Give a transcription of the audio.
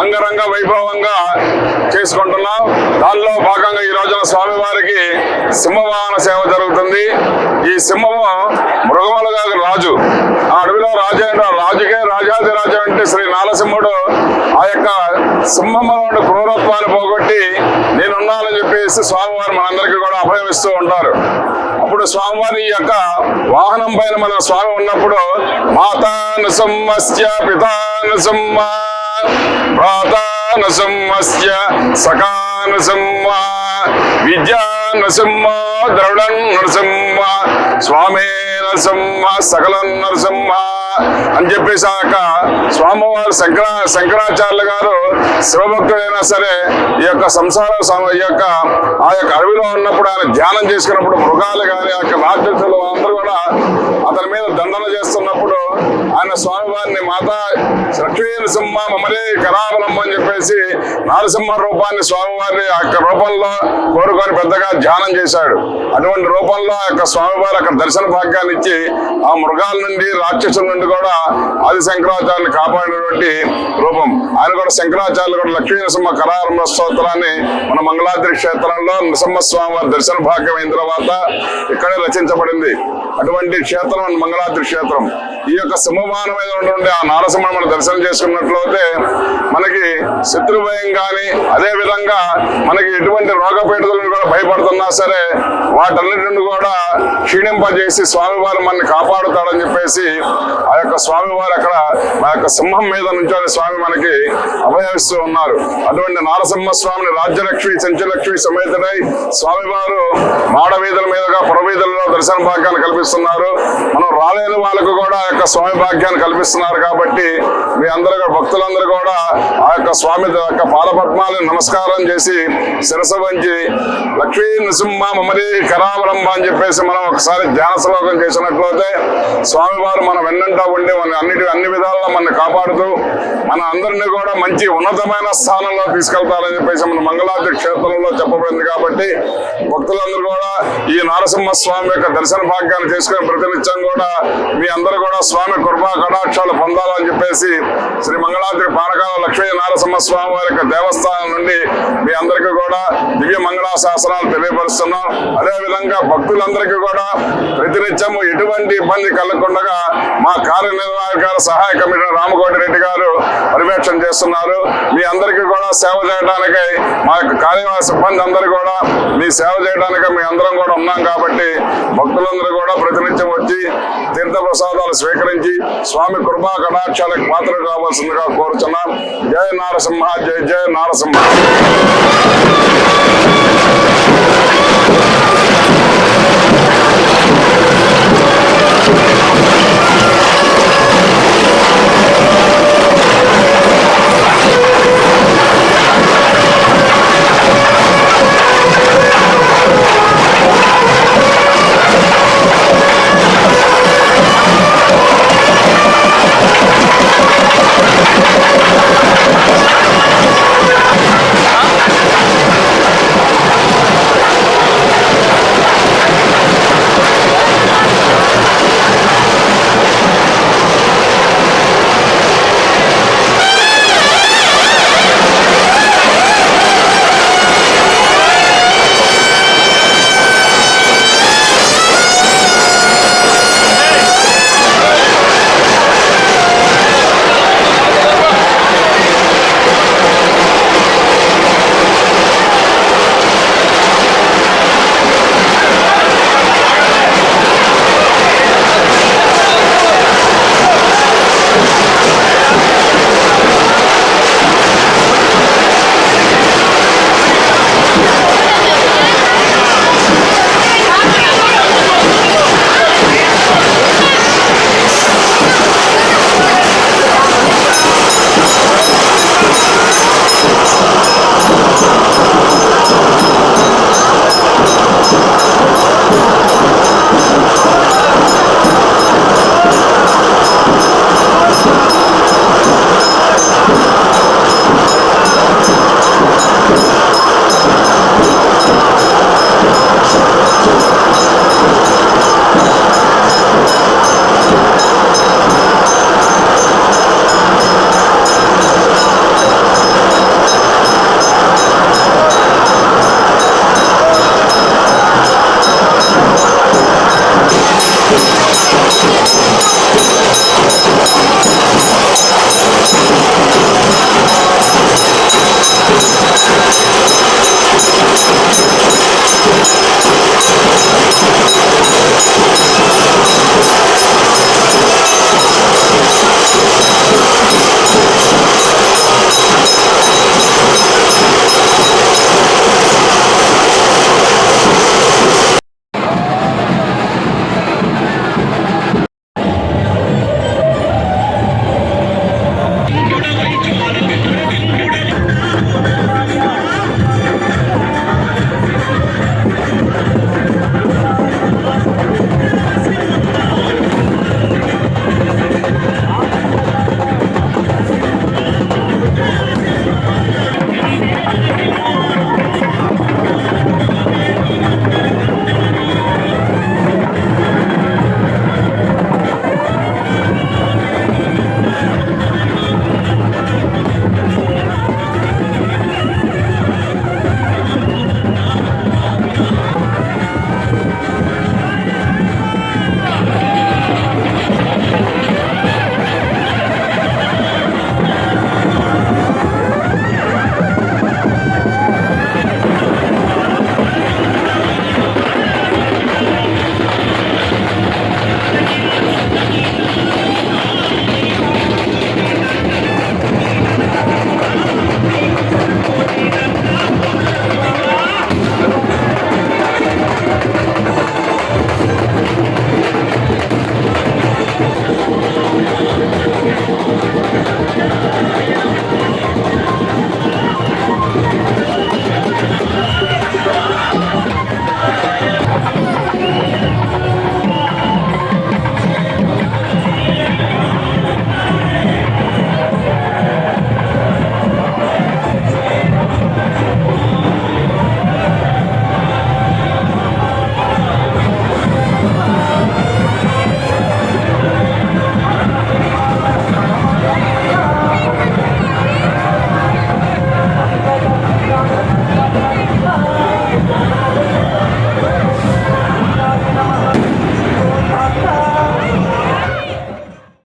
అంగరంగ వైభవంగా చేసుకుంటున్నాం. దానిలో భాగంగా ఈ రోజున స్వామివారికి సింహవాహన సేవ జరుగుతుంది. ఈ సింహము మృగములుగా రాజు. ఆ అడవిలో రాజు రాజుకే రాజాది రాజు అంటే శ్రీ నారసింహుడు ఆ యొక్క సింహంలో క్రూరత్వాన్ని పోగొట్టి నేనున్నానని చెప్పేసి స్వామివారు మనందరికీ కూడా అభయమిస్తూ ఉంటారు. అప్పుడు స్వామివారి యొక్క వాహనం పైన మన స్వామి ఉన్నప్పుడు మాతాను సింహస్య పితాను సింహ ప్రాతాను సింహస్య సకాను సింహ విద్యా నరసింహ ద్రవిడం నరసింహ స్వామి నరసింహ సకలం నరసింహ అని చెప్పేసి స్వామివారు శంకర శంకరాచార్యులు గారు శివభక్తుడైనా సరే ఈ యొక్క సంసార ఈ యొక్క ఆ యొక్క అడవిలో ఉన్నప్పుడు ఆయన ధ్యానం చేసుకున్నప్పుడు మృగాలు కానీ ఆ యొక్క రాక్షసులు అందరూ కూడా అతని మీద దండన చేస్తున్నప్పుడు ఆయన స్వామివారిని మాత లక్ష్మీ నరసింహ మమలే కరావలమ్మ అని చెప్పేసి నరసింహ రూపాన్ని స్వామివారి యొక్క రూపంలో కోరుకొని పెద్దగా ధ్యానం చేశాడు. అటువంటి రూపంలో యొక్క స్వామివారి అక్కడ దర్శన భాగ్యాన్ని ఇచ్చి ఆ మృగాల నుండి రాక్షసుల నుండి కూడా ఆది శంకరాచార్యులు కాపాడినటువంటి రూపం. ఆయన కూడా శంకరాచార్యులు కూడా లక్ష్మీ నరసింహ కరారంభ స్తోత్రాన్ని మన మంగళాద్రి క్షేత్రంలో నరసింహ స్వామి వారి దర్శన భాగ్యం అయిన తర్వాత ఇక్కడే రచించబడింది. అటువంటి క్షేత్రం మన మంగళాద్రి క్షేత్రం. ఈ యొక్క సింహవాహనం మీద ఉన్నటువంటి ఆ నారసింహను మనం దర్శనం చేసుకున్నట్లయితే మనకి శత్రుభయం కానీ అదే విధంగా మనకి ఎటువంటి రోగపీడితలను కూడా భయపడుతున్నా సరే వాటన్నిటిని కూడా క్షీణింపజేసి స్వామివారు మనల్ని కాపాడుతాడని చెప్పేసి ఆ యొక్క స్వామివారు అక్కడ మా యొక్క సింహం మీద నుంచొని స్వామి మనకి అభయమిస్తూ ఉన్నారు. అటువంటి నారసింహ స్వామిని రాజ్యలక్ష్మి చెంచలక్ష్మి సమేతుడై స్వామివారు మాడవీధుల మీదుగా పురవీధులలో దర్శన భాగ్యాన్ని కల్పిస్తున్నారు. మనం రాలేని వాళ్ళకు కూడా ఆ యొక్క స్వామి భాగ్యాన్ని కల్పిస్తున్నారు కాబట్టి మీ అందరూ భక్తులందరూ కూడా ఆ యొక్క స్వామి యొక్క పాదపద్మాలను నమస్కారం చేసి శిరస వంచి లక్ష్మీ నృసింహ మమ్మరి కరావలంబ అని చెప్పేసి మనం ఒకసారి ధ్యాన శ్లోకం చేసినట్లయితే స్వామివారు మనం వెన్నంటా ఉండి మన అన్నిటి అన్ని విధాలలో మనల్ని కాపాడుతూ మన అందరినీ కూడా మంచి ఉన్నతమైన స్థానంలో తీసుకెళ్తారని చెప్పేసి మన మంగళాద్రి క్షేత్రంలో చెప్పబడింది కాబట్టి భక్తులందరూ కూడా ఈ నారసింహ స్వామి యొక్క దర్శన భాగ్యాన్ని చేసుకుని ప్రతినిత్యం కూడా మీ అందరూ కూడా స్వామి కృపా కటాక్షాలు పొందాలని చెప్పేసి శ్రీ మంగళాద్రి పానకాల లక్ష్మీ నారసింహ స్వామి వారి దేవస్థానం నుండి మీ అందరికీ కూడా దివ్య మంగళా శాసనాలు తెలియపరుస్తున్నాం. అదేవిధంగా భక్తులందరికీ కూడా ప్రతినిత్యము ఎటువంటి ఇబ్బంది కలగకుండా మా కార్యనిర్వాహక సహాయ కమిషనర్ రామకోటి రెడ్డి గారు పర్యవేక్షణ చేస్తున్నారు. మీ అందరికీ కూడా సేవ చేయడానికై మా యొక్క కార్యవాహ సిబ్బంది అందరూ కూడా మీ సేవ చేయడానికి మీ అందరం కూడా ఉన్నాం కాబట్టి భక్తులందరూ కూడా ప్రతినిత్యం వచ్చి తీర్థ ప్రసాదాలు స్వీకరించి స్వామి కృపా కటాక్షాలకు పాత్ర కావాల్సిందిగా కోరుచున్నాం జయ నారసింహ జయ జయ నారసింహ.